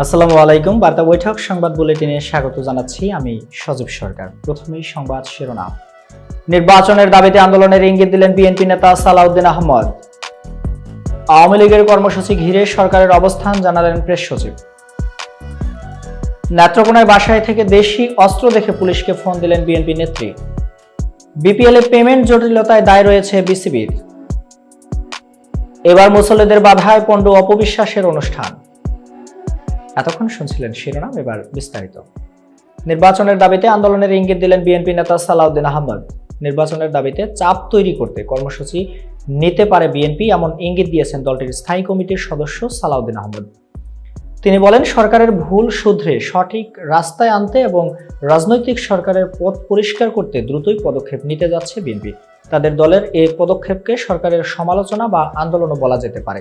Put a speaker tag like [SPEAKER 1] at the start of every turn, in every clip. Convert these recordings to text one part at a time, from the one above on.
[SPEAKER 1] আসসালামু আলাইকুম, বার্তা বৈঠক সংবাদ বুলেটিনে স্বাগত জানাচ্ছি আমি সজীব সরকার। প্রথমেই সংবাদ শিরোনাম। নির্বাচনের দাবিতে আন্দোলনের ইঙ্গিত দিলেন বিএনপি নেতা সালাউদ্দিন আহমদ। আওয়ামী লীগের কর্মসূচি ঘিরে সরকারের অবস্থান জানালেন প্রেস সচিব। নেত্রকোনায় বাসায় থেকে দেশি অস্ত্র দেখে পুলিশকে ফোন দিলেন বিএনপি নেত্রী। বিপিএল এ পেমেন্ট জটিলতায় দায় রয়েছে বিসিবির। এবার মুসল্লিদের বাধায় পণ্ড অপবিশ্বাসের অনুষ্ঠান। এতক্ষণ শুনছিলেন শিরোনাম, এবার বিস্তারিত। নির্বাচনের দাবিতে আন্দোলনের ইঙ্গিত দিলেন বিএনপি নেতা সালাউদ্দিন আহমদ। নির্বাচনের দাবিতে চাপ তৈরি করতে কর্মসূচি নিতে পারে বিএনপি, এমন ইঙ্গিত দিয়েছেন দলটির স্থায়ী কমিটির সদস্য সালাউদ্দিন আহমদ। তিনি বলেন, সরকারের ভুল শুধরে সঠিক রাস্তায় আনতে এবং রাজনৈতিক সরকারের পথ পরিষ্কার করতে দ্রুতই পদক্ষেপ নিতে যাচ্ছে বিএনপি। তাদের দলের এই পদক্ষেপকে সরকারের সমালোচনা বা আন্দোলনও বলা যেতে পারে।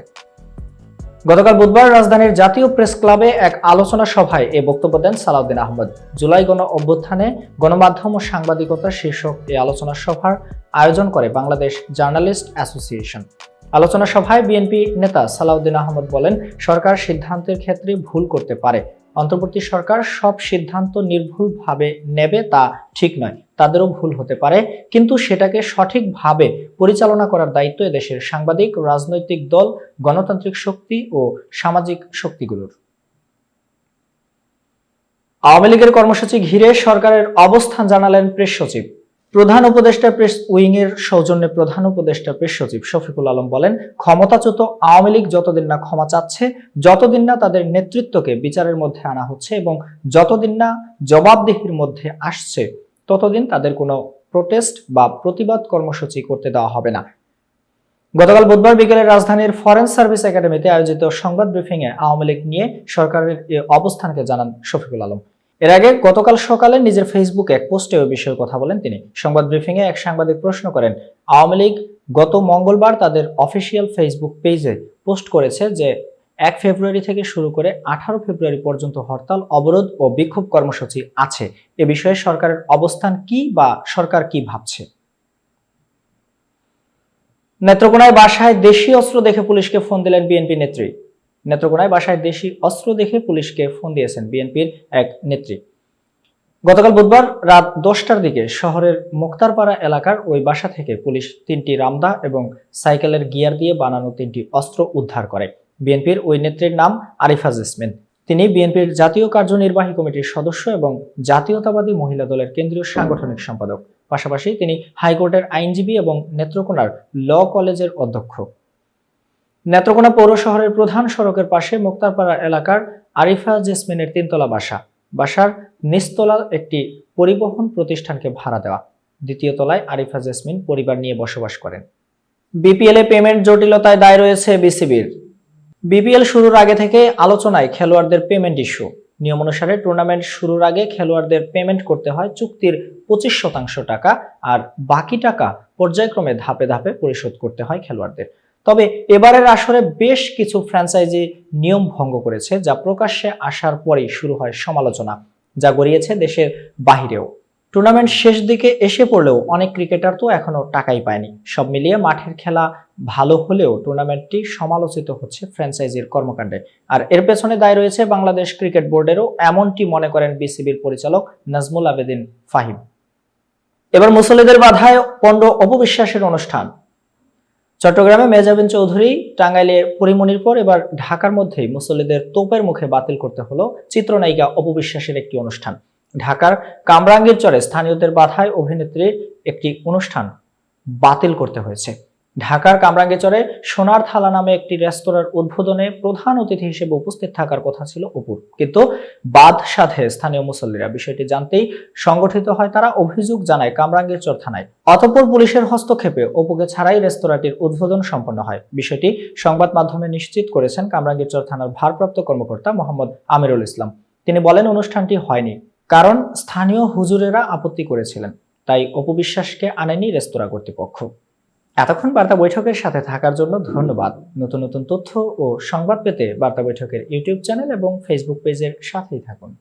[SPEAKER 1] গতকাল বুধবার রাজধানীর জাতীয় প্রেস ক্লাবে এক আলোচনা সভায় এ বক্তব্য দেন সালাউদ্দিন আহমদ। জুলাই গণ অভ্যুত্থানে গণমাধ্যম ও সাংবাদিকতা শীর্ষক এই আলোচনা সভার আয়োজন করে বাংলাদেশ জার্নালিস্ট অ্যাসোসিয়েশন। আলোচনা সভায় বিএনপি নেতা সালাউদ্দিন আহমদ বলেন, সরকার সিদ্ধান্তের ক্ষেত্রে ভুল করতে পারে। অন্তর্বর্তী সরকার সব সিদ্ধান্ত নির্ভুলভাবে নেবে তা ঠিক নয়। তাদেরও ভুল হতে পারে। কিন্তু সেটাকে সঠিকভাবে পরিচালনা করার দায়িত্ব এদেশের সাংবাদিক, রাজনৈতিক দল, গণতান্ত্রিক শক্তি ও সামাজিক শক্তিগুলোর। আওয়ামী লীগের কর্মসূচি ঘিরে সরকারের অবস্থান জানালেন প্রেস সচিব। প্রধান উপদেষ্টা প্রেস উইং এর সৌজন্যে প্রধান উপদেষ্টা প্রেস সচিব শফিকুল আলম বলেন, ক্ষমতাচ্যুত আওয়ামী লীগ যতদিন না ক্ষমা চাচ্ছে, যতদিন না তাদের নেতৃত্বকে বিচারের মধ্যে আনা হচ্ছে এবং যতদিন না জবাবদিহির মধ্যে আসছে ততদিন তাদের কোনো প্রোটেস্ট বা প্রতিবাদ কর্মসূচি করতে দেওয়া হবে না। গতকাল বুধবার বিকেলে রাজধানীর ফরেন সার্ভিস একাডেমিতে আয়োজিত সংবাদ ব্রিফিংয়ে আওয়ামী লীগ নিয়ে সরকারের অবস্থানকে জানান শফিকুল আলম। এর আগে গতকাল সকালে নিজের ফেসবুকে এক পোস্টে ওই বিষয়ে কথা বলেন তিনি। সংবাদ ব্রিফিংয়ে এক সাংবাদিক প্রশ্ন করেন, আওয়ামী লীগ গত মঙ্গলবার তাদের অফিসিয়াল ফেসবুক পেজে পোস্ট করেছে যে এক ফেব্রুয়ারি থেকে শুরু করে আঠারো ফেব্রুয়ারি পর্যন্ত হরতাল, অবরোধ ও বিক্ষোভ কর্মসূচি আছে। এ বিষয়ে সরকারের অবস্থান কি বা সরকার কি ভাবছে? নেত্রকোনায় বাসায় দেশি অস্ত্র দেখে পুলিশকে ফোন দিলেন বিএনপি নেত্রী। নেত্রকোনায় বাসায় দেশি অস্ত্র দেখে পুলিশকে ফোন দিয়েছেন বিএনপির এক নেত্রী। গতকাল বুধবার রাত দশটার দিকে শহরের মুক্তারপাড়া এলাকার ওই বাসা থেকে পুলিশ তিনটি রামদা এবং সাইকেলের গিয়ার দিয়ে বানানো তিনটি অস্ত্র উদ্ধার করে। বিএনপির ওই নেত্রীর নাম আরিফা জেসমিন তিনি বিএনপির জাতীয় কার্যনির্বাহী কমিটির সদস্য এবং জাতীয়তাবাদী মহিলা দলের কেন্দ্রীয় সাংগঠনিক সম্পাদক। পাশাপাশি তিনি হাইকোর্টের আইনজীবী এবং নেত্রকোনার ল কলেজের অধ্যক্ষ। নেত্রকোনা পৌর শহরের প্রধান সড়কের পাশে মুক্তারপাড়া এলাকার আরিফা জেসমিনের তিনতলা বাসা। বাসার নিচতলা একটি পরিবহন প্রতিষ্ঠানকে ভাড়া দেওয়া। দ্বিতীয় তলায় আরিফা জেসমিন পরিবার নিয়ে বসবাস করেন। বিপিএল পেমেন্ট জটিলতায় দায় রয়েছে বিসিবির। বিপিএল শুরুর আগে থেকে আলোচনায় খেলোয়াড়দের পেমেন্ট ইস্যু নিয়ম অনুসারে টুর্নামেন্ট শুরুর আগে খেলোয়াড়দের পেমেন্ট করতে হয় চুক্তির পঁচিশ শতাংশ টাকা আর বাকি টাকা পর্যায়ক্রমে ধাপে ধাপে পরিশোধ করতে হয় খেলোয়াড়দের। তবে এবারের আসরে বেশ কিছু ফ্র্যাঞ্চাইজি নিয়ম ভঙ্গ করেছে যা প্রকাশ্যে আসার পরেই শুরু হয় সমালোচনা, যা গড়িয়েছে দেশের বাহিরেও। টুর্নামেন্ট শেষ দিকে এসে পড়লেও অনেক ক্রিকেটার তো এখনও টাকাই পায়নি। সব মিলিয়ে মাঠের খেলা ভালো হলেও টুর্নামেন্টটি সমালোচিত হচ্ছে ফ্র্যাঞ্চাইজির কর্মকাণ্ডে। আর এর পেছনে দায় রয়েছে বাংলাদেশ ক্রিকেট বোর্ডেরও এমনটি মনে করেন বিসিবির পরিচালক নাজমুল আবেদিন ফাহিম। এবার মুসল্লিদের বাধায় পণ্ড অপবিশ্বাসের অনুষ্ঠান। চট্টগ্রামে মেজাবিন চৌধুরী টাঙ্গাইলে পরিমণির পর এবার ঢাকার মধ্যেই মুসল্লিদের তোপের মুখে বাতিল করতে হলো চিত্রনায়িকা অপবিশ্বাসের একটি অনুষ্ঠান। ঢাকার কামরাঙ্গীর চরে স্থানীয়দের বাধায় অভিনেত্রীর একটি অনুষ্ঠান বাতিল করতে হয়েছে। ঢাকার কামরাঙ্গীচরে সোনার থালা নামে একটি রেস্তোরাঁর উদ্বোধনে প্রধান অতিথি হিসেবে উপস্থিত থাকার কথা ছিল অপুর কিন্তু বাদ সাধে স্থানীয় মুসল্লিরা বিষয়টি জানতেই সংগঠিত হয় তারা অভিযোগ জানায় কামরাঙ্গীরচর থানায়। অতঃপর পুলিশের হস্তক্ষেপে অপুকে ছাড়াই রেস্তোরাঁটির উদ্বোধন সম্পন্ন হয়। বিষয়টি সংবাদ মাধ্যমে নিশ্চিত করেছেন কামরাঙ্গীরচর থানার ভারপ্রাপ্ত কর্মকর্তা মোহাম্মদ আমিরুল ইসলাম। তিনি বলেন, অনুষ্ঠানটি হয়নি। কারণ স্থানীয় হুজুরেরা আপত্তি করেছিলেন, তাই অপবিশ্বাসকে আনেনি রেস্তোরাঁ কর্তৃপক্ষ। এতক্ষণ বার্তা বৈঠকের সাথে থাকার জন্য ধন্যবাদ। নতুন নতুন তথ্য ও সংবাদ পেতে বার্তা বৈঠকের ইউটিউব চ্যানেল এবং ফেসবুক পেজের সাথেই থাকুন।